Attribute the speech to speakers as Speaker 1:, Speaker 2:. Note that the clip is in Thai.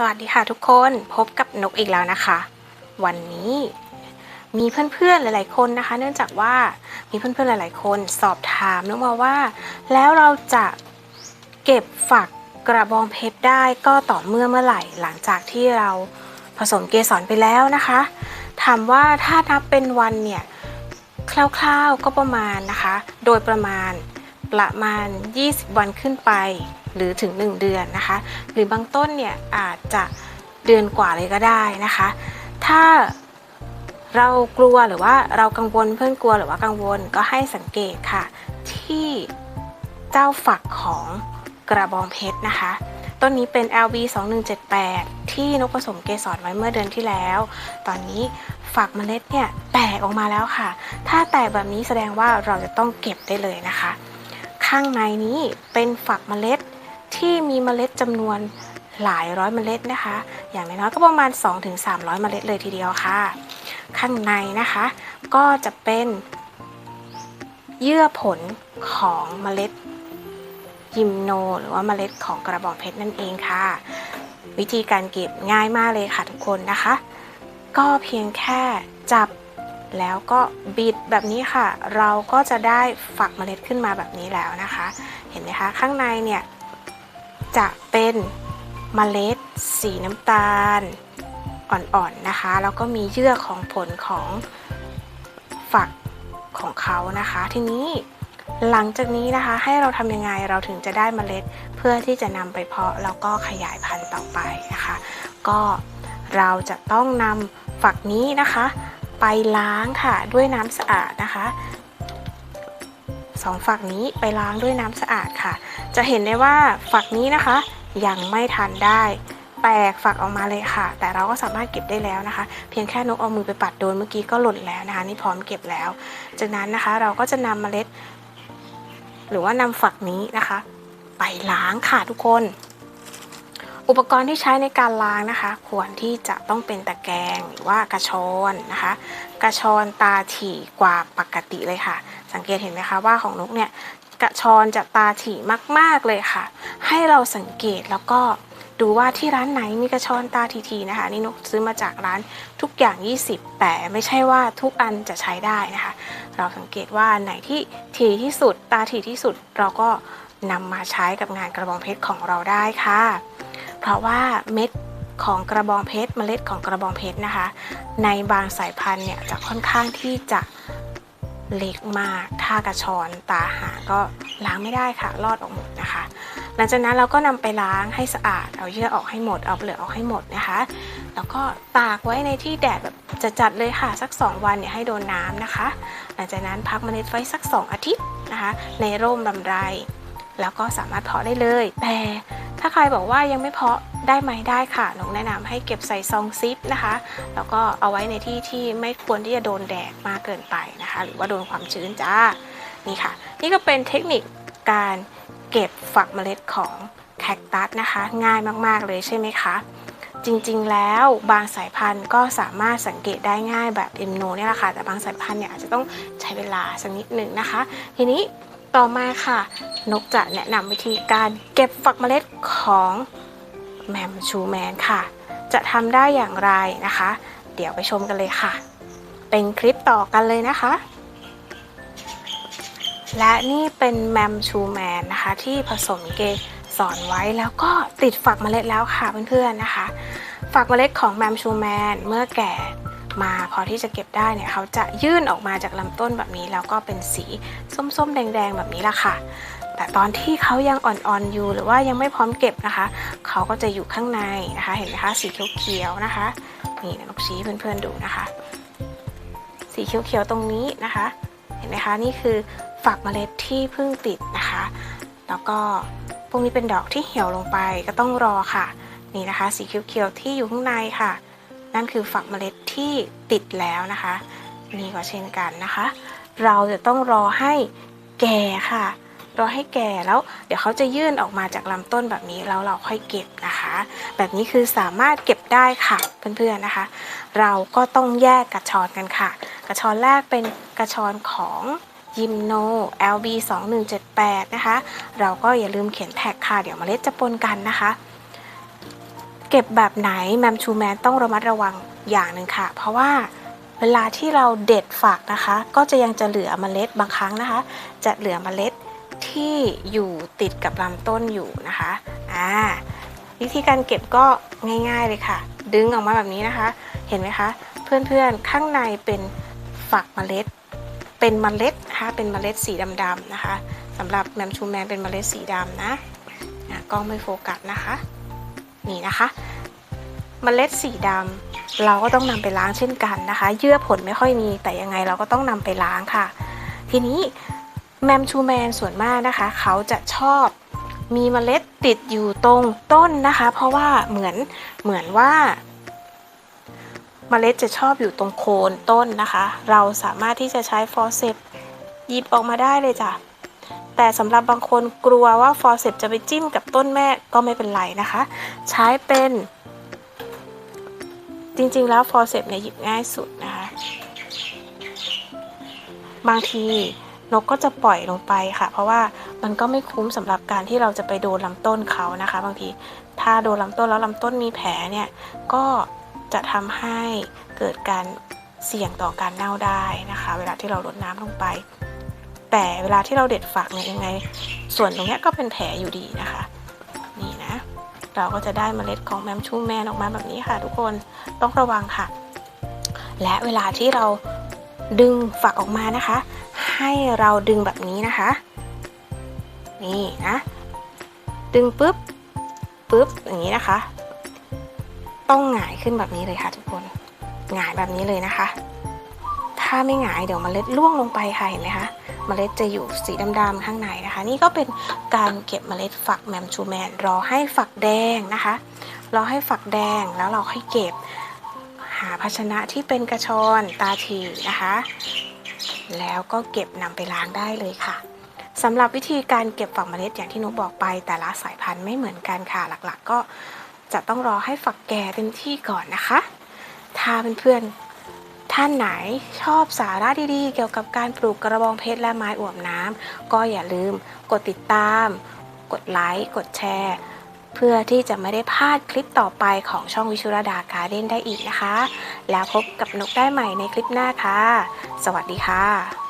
Speaker 1: สวัสดีค่ะทุกคนพบกับนกอีกแล้วนะคะ วันนี้มีเพื่อนๆหลายๆคนนะคะ เนื่องจากว่ามีเพื่อนๆหลาย ๆ คนสอบถามนกมาว่า แล้วเราจะเก็บฝักกระบองเพชรได้ก็ต่อเมื่อเมื่อไหร่หลังจากที่เราผสมเกสรไปแล้วนะคะถามว่าถ้านับเป็นวันเนี่ยคร่าวๆก็ประมาณนะคะ โดยประมาณ ประมาณ 20 วันขึ้นไป หรือถึง 1 เดือนนะคะ หรือบางต้นเนี่ยอาจจะเดือนกว่าเลยก็ได้นะคะ ถ้าเรากลัวหรือว่าเรากังวลเพื่อนกลัวหรือว่ากังวลก็ให้สังเกตค่ะ ที่เจ้าฝักของกระบองเพชรนะคะ ต้นนี้เป็น LV 2178ที่นกผสมเกสรไว้เมื่อเดือนที่แล้ว ตอนนี้ฝักเมล็ดเนี่ยแตกออกมาแล้วค่ะ ถ้าแตกแบบนี้แสดงว่าเราจะต้องเก็บได้เลยนะคะ ข้างในนี้เป็นฝักเมล็ดที่มีเมล็ดจำนวนหลายร้อยเมล็ดนะคะ อย่างน้อยๆก็ประมาณ 2-300 เมล็ดเลยทีเดียวค่ะ ข้างในนะคะ ก็จะเป็นเยื่อผลของเมล็ดยิมโน หรือว่าเมล็ดของกระบอกเพชรนั่นเองค่ะ วิธีการเก็บง่ายมากเลยค่ะทุกคนนะคะ ก็เพียงแค่จับ แล้วก็บิดแบบนี้ค่ะ เราก็จะได้ฝักเมล็ดขึ้นมาแบบนี้แล้วนะคะ เห็นไหมคะ ข้างในเนี่ยจะเป็นเมล็ดสีน้ำตาลอ่อนๆนะคะ แล้วก็มีเยื่อของผลของฝักของเขานะคะ ทีนี้หลังจากนี้นะคะ ให้เราทำยังไงเราถึงจะได้เมล็ดเพื่อที่จะนำไปเพาะแล้วก็ขยายพันธุ์ต่อไปนะคะ ก็เราจะต้องนำฝักนี้นะคะ ไปล้างค่ะด้วยน้ำสะอาดนะคะสองฝักนี้ไปล้างด้วยน้ำสะอาดค่ะ จะเห็นได้ว่าฝักนี้นะคะ ยังไม่ทันได้ แตกฝักออกมาเลยค่ะ แต่เราก็สามารถเก็บได้แล้วนะคะ เพียงแค่นกเอามือไปปัดโดนเมื่อกี้ก็หล่นแล้วนะคะ นี่พร้อมเก็บแล้ว จากนั้นนะคะเราก็จะนำเมล็ด หรือว่านำฝักนี้นะคะ ไปล้างค่ะทุกคน อุปกรณ์ที่ใช้ในการล้างนะคะ ควรที่จะต้องเป็นตะแกรงหรือว่ากระชอนนะคะ กระชอนตาถี่กว่าปกติเลยค่ะ สังเกตเห็นไหมคะว่าของนกเนี่ยกระชอนจะตาถี่มาก ๆเลยค่ะ ให้เราสังเกตแล้วก็ดูว่าที่ร้านไหนมีกระชอนตาทีๆนะคะนี่นกซื้อมาจากร้านทุกอย่าง 20 แต่ไม่ใช่ว่าทุกอันจะใช้ได้นะคะ เราสังเกตว่าไหนที่ถี่ที่สุดตาถี่ที่สุดเราก็นำมาใช้กับงานกระบองเพชรของเราได้ค่ะ เพราะว่าเม็ดของกระบองเพชรเมล็ดของกระบองเพชรนะคะ ในบางสายพันธุ์เนี่ยจะค่อนข้างที่จะเล็กมากถ้ากระชอนตาหาก็ล้างไม่ได้ค่ะรอดออกหมดนะคะ หลังจากนั้นเราก็นำไปล้างให้สะอาด เอาเยื่อออกให้หมด เอาเปลือกออกให้หมดนะคะ แล้วก็ตากไว้ในที่แดดแบบจะจัดเลยค่ะ สัก 2 วันเนี่ยให้โดนน้ำนะคะ หลังจากนั้นพักเมล็ดไว้สัก 2 อาทิตย์นะคะ ในร่มลำไร แล้วก็สามารถเพาะได้เลย แต่ ถ้าใครบอกว่ายังไม่เพาะได้ไหมได้ค่ะหนกแนะนำให้เก็บใส่ซองซิปนะคะ แล้วก็เอาไว้ในที่ที่ไม่ควรที่จะโดนแดดมากเกินไปนะคะ หรือว่าโดนความชื้นจ้านี่ค่ะ นี่ก็เป็นเทคนิคการเก็บฝักเมล็ดของแคคตัสนะคะ ง่ายมากๆเลยใช่ไหมคะจริงๆ แล้วบางสายพันธุ์ก็สามารถสังเกตได้ง่ายแบบเอ็มโนเนี่ยแหละค่ะแต่บางสายพันธุ์เนี่ยอาจจะต้องใช้เวลาสักนิดหนึ่งนะคะ ทีนี้ ต่อมาค่ะ นกจะแนะนำวิธีการเก็บฝักเมล็ดของแมมชูแมนค่ะ จะทำได้อย่างไรนะคะ เดี๋ยวไปชมกันเลยค่ะ เป็นคลิปต่อกันเลยนะคะ และนี่เป็นแมมชูแมนนะคะ ที่ผสมเกสรไว้แล้วก็ติดฝักเมล็ดแล้วค่ะเพื่อนๆนะคะ ฝักเมล็ดของแมมชูแมนเมื่อแก่ มา พอที่จะเก็บได้เนี่ยเขาจะยื่นออกมาจากลำต้นแบบนี้แล้วก็เป็นสีส้มๆ แดงๆ แบบนี้ละค่ะ แต่ตอนที่เขายังอ่อนๆอยู่หรือว่ายังไม่พร้อมเก็บนะคะ เขาก็จะอยู่ข้างในนะคะ เห็นไหมคะสีเขียวๆนะคะนี่นกชี้เพื่อนๆดูนะคะ สีเขียวๆตรงนี้นะคะ เห็นไหมคะนี่คือฝักเมล็ดที่เพิ่งติดนะคะ แล้วก็พวกนี้เป็นดอกที่เหี่ยวลงไปก็ต้องรอค่ะ นี่นะคะ สีเขียวๆที่อยู่ข้างในค่ะ นั่นคือฝักเมล็ดที่ติดแล้วนะคะนี่ก็เช่นกันนะคะ เราจะต้องรอให้แก่ค่ะ รอให้แก่แล้ว เดี๋ยวเขาจะยื่นออกมาจากลำต้นแบบนี้แล้วเราค่อยเก็บนะคะ แบบนี้คือสามารถเก็บได้ค่ะเพื่อนๆนะคะ เราก็ต้องแยกกระชอนกันค่ะ กระชอนแรกเป็นกระชอนของยิมโน LB 2178นะคะ เราก็อย่าลืมเขียนแท็กค่ะ เดี๋ยวเมล็ดจะปนกันนะคะ เก็บแบบไหนแมมชูแมนต้องระมัดระวังอย่างหนึ่งค่ะ เพราะว่าเวลาที่เราเด็ดฝักนะคะ ก็จะยังจะเหลือเมล็ดบางครั้งนะคะ จะเหลือเมล็ดที่อยู่ติดกับลำต้นอยู่นะคะอ่าวิธีการเก็บก็ง่าย ๆเลยค่ะ ดึงออกมาแบบนี้นะคะ เห็นไหมคะ เพื่อนๆข้างในเป็นฝักเมล็ด เป็นเมล็ดนะคะเป็นเมล็ดสีดำๆนะคะสำหรับแมมชูแมนเป็นเมล็ดสีดำนะอะกล้องไม่โฟกัสนะคะ นี่นะคะเมล็ดสีดำเราก็ต้องนำไปล้างเช่นกันนะคะ เยื่อผลไม่ค่อยมีแต่ยังไงเราก็ต้องนำไปล้างค่ะ ทีนี้แมมชูแมนส่วนมากนะคะ เขาจะชอบมีเมล็ดติดอยู่ตรงต้นนะคะ เพราะว่าเหมือนเหมือนว่าเมล็ดจะชอบอยู่ตรงโคนต้นนะคะ เราสามารถที่จะใช้ฟอร์เซปหยิบออกมาได้เลยจ้ะ แต่สำหรับบางคนกลัวว่าฟอร์เซปจะไปจิ้มกับต้นแม่ก็ไม่เป็นไรนะคะ ใช้เป็น จริงๆแล้วฟอร์เซปเนี่ยหยิบง่ายสุดนะคะ บางทีนกก็จะปล่อยลงไปค่ะ เพราะว่ามันก็ไม่คุ้มสำหรับการที่เราจะไปโดนลำต้นเขานะคะ บางทีถ้าโดนลำต้นแล้วลำต้นมีแผลเนี่ยก็จะทำให้เกิดการเสี่ยงต่อการเน่าได้นะคะ เวลาที่เราลดน้ำลงไป แต่เวลาที่เราเด็ดฝักเนี่ยยังไง ส่วนตรงนี้ก็เป็นแผลอยู่ดีนะคะ นี่นะ เราก็จะได้เมล็ดของแมมชูแมนออกมาแบบนี้ค่ะ ทุกคนต้องระวังค่ะ และเวลาที่เราดึงฝักออกมานะคะ ให้เราดึงแบบนี้นะคะ นี่นะ ดึงปุ๊บปุ๊บอย่างนี้นะคะ ต้องหงายขึ้นแบบนี้เลยค่ะ ทุกคนหงายแบบนี้เลยนะคะ ถ้าไม่หงายเดี๋ยวเมล็ดร่วงลงไปค่ะเห็นไหมคะ เมล็ดจะอยู่สีดำๆข้างในนะคะ นี่ก็เป็นการเก็บเมล็ดฝักแมมชูแมนรอให้ฝักแดงนะคะ รอให้ฝักแดงแล้วเราค่อยเก็บหาภาชนะที่เป็นกระชอนตาทีนะคะ แล้วก็เก็บนำไปล้างได้เลยค่ะสำหรับวิธีการเก็บฝักเมล็ดอย่างที่นุบอกไป แต่ละสายพันธุ์ไม่เหมือนกันค่ะหลักๆ ก็จะต้องรอให้ฝักแก่เต็มที่ก่อนนะคะ ถ้าเพื่อนๆ ท่านไหนชอบสาระดีๆ เกี่ยวกับการปลูกกระบองเพชรและไม้อวบน้ำก็อย่าลืมกดติดตาม กดไลค์ กดแชร์ เพื่อที่จะไม่ได้พลาดคลิปต่อไปของช่องวิชุรดาการ์เด้นได้อีกนะคะ แล้วพบกับนกได้ใหม่ในคลิปหน้าค่ะ สวัสดีค่ะ